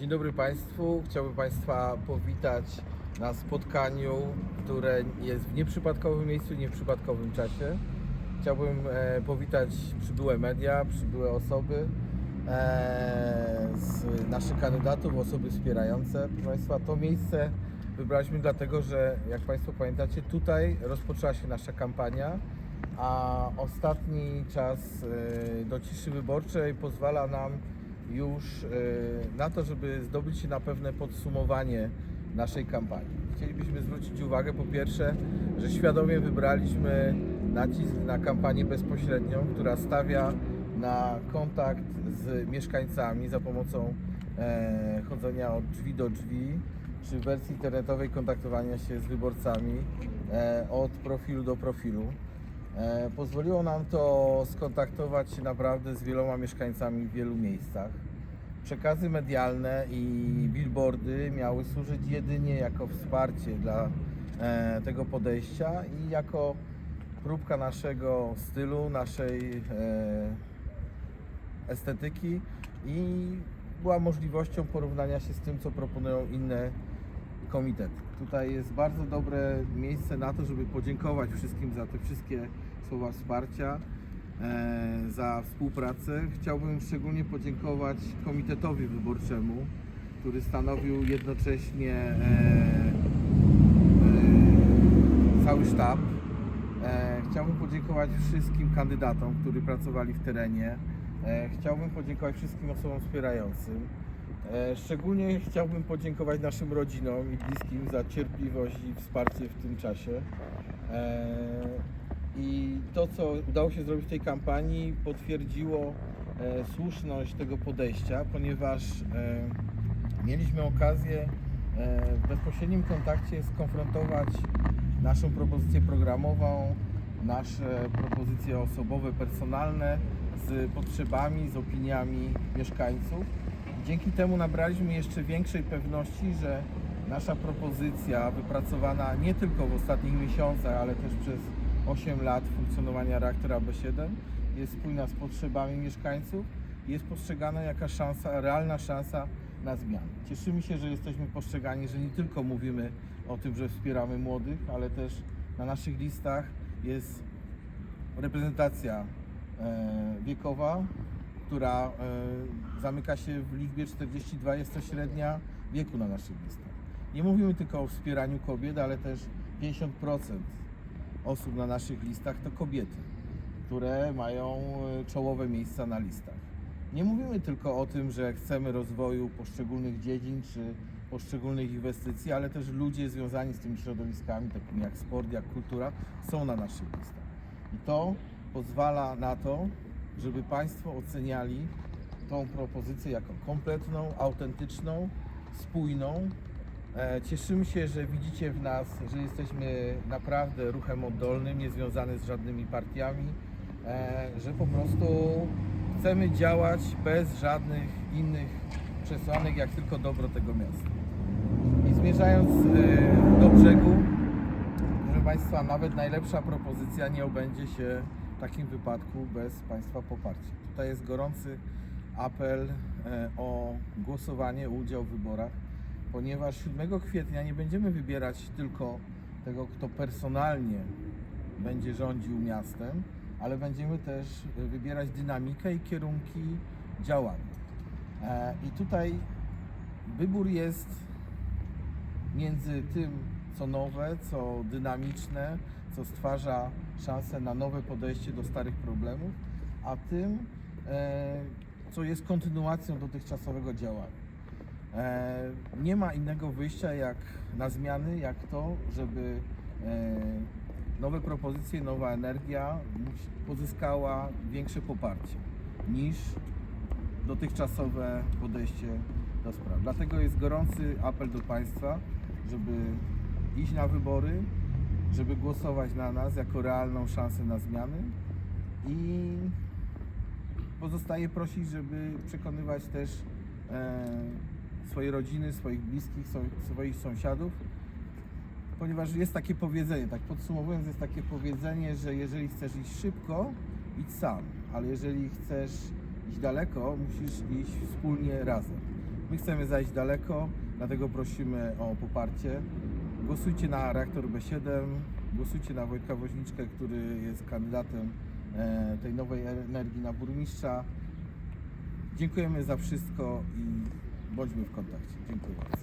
Dzień dobry Państwu. Chciałbym Państwa powitać na spotkaniu, które jest w nieprzypadkowym miejscu i nie w przypadkowym czasie. Chciałbym e, powitać przybyłe media, przybyłe osoby, e, z naszych kandydatów, osoby wspierające. Proszę Państwa, to miejsce wybraliśmy dlatego, że jak Państwo pamiętacie, tutaj rozpoczęła się nasza kampania, a ostatni czas e, do ciszy wyborczej pozwala nam już e, na to, żeby zdobyć się na pewne podsumowanie naszej kampanii. Chcielibyśmy zwrócić uwagę po pierwsze, że świadomie wybraliśmy nacisk na kampanię bezpośrednią, która stawia na kontakt z mieszkańcami za pomocą e, chodzenia od drzwi do drzwi, czy w wersji internetowej kontaktowania się z wyborcami e, od profilu do profilu. E, Pozwoliło nam to skontaktować się naprawdę z wieloma mieszkańcami w wielu miejscach. Przekazy medialne i billboardy miały służyć jedynie jako wsparcie dla e, tego podejścia i jako próbka naszego stylu, naszej e, estetyki i była możliwością porównania się z tym, co proponują inne komitety. Tutaj jest bardzo dobre miejsce na to, żeby podziękować wszystkim za te wszystkie słowa wsparcia, e, za współpracę. Chciałbym szczególnie podziękować komitetowi wyborczemu, który stanowił jednocześnie e, e, cały sztab. Chciałbym podziękować wszystkim kandydatom, którzy pracowali w terenie. Chciałbym podziękować wszystkim osobom wspierającym. E, Szczególnie chciałbym podziękować naszym rodzinom i bliskim za cierpliwość i wsparcie w tym czasie. E, I to, co udało się zrobić w tej kampanii, potwierdziło e, słuszność tego podejścia, ponieważ mieliśmy okazję w bezpośrednim kontakcie skonfrontować naszą propozycję programową, nasze propozycje osobowe, personalne z potrzebami, z opiniami mieszkańców. Dzięki temu nabraliśmy jeszcze większej pewności, że nasza propozycja wypracowana nie tylko w ostatnich miesiącach, ale też przez 8 lat funkcjonowania reaktora B7 jest spójna z potrzebami mieszkańców jest postrzegana jaka szansa, realna szansa na zmianę. Cieszymy się, że jesteśmy postrzegani, że nie tylko mówimy o tym, że wspieramy młodych, ale też na naszych listach jest reprezentacja e, wiekowa, która e, zamyka się w liczbie 42, jest to średnia wieku na naszych listach. Nie mówimy tylko o wspieraniu kobiet, ale też 50% osób na naszych listach to kobiety, które mają e, czołowe miejsca na listach. Nie mówimy tylko o tym, że chcemy rozwoju poszczególnych dziedzin czy poszczególnych inwestycji, ale też ludzie związani z tymi środowiskami, takimi jak sport, jak kultura, są na naszych listach. I to pozwala na to, żeby Państwo oceniali tą propozycję jako kompletną, autentyczną, spójną. E, Cieszymy się, że widzicie w nas, że jesteśmy naprawdę ruchem oddolnym, niezwiązany z żadnymi partiami, e, że po prostu chcemy działać bez żadnych innych przesłanek, jak tylko dobro tego miasta. I zmierzając e, do brzegu, Proszę Państwa, nawet najlepsza propozycja nie obędzie się takim wypadku bez Państwa poparcia. Tutaj jest gorący apel e, o głosowanie, udział w wyborach, ponieważ 7 kwietnia nie będziemy wybierać tylko tego, kto personalnie będzie rządził miastem, ale będziemy też wybierać dynamikę i kierunki działania. E, I tutaj wybór jest między tym, co nowe, co dynamiczne, co stwarza szansę na nowe podejście do starych problemów, a tym, e, co jest kontynuacją dotychczasowego działania. E, nie ma innego wyjścia jak na zmiany, jak to, żeby e, nowe propozycje, nowa energia pozyskała większe poparcie niż dotychczasowe podejście do spraw. Dlatego jest gorący apel do Państwa, żeby iść na wybory, żeby głosować na nas jako realną szansę na zmiany i pozostaje prosić, żeby przekonywać też e, swoje rodziny, swoich bliskich, swoich sąsiadów, ponieważ jest takie powiedzenie, tak podsumowując, jest takie powiedzenie, że jeżeli chcesz iść szybko, idź sam, ale jeżeli chcesz iść daleko, musisz iść wspólnie razem. My chcemy zajść daleko, dlatego prosimy o poparcie. Głosujcie na reaktor B7, głosujcie na Wojtka Woźniczkę, który jest kandydatem e, tej nowej energii na burmistrza. Dziękujemy za wszystko i bądźmy w kontakcie. Dziękuję bardzo.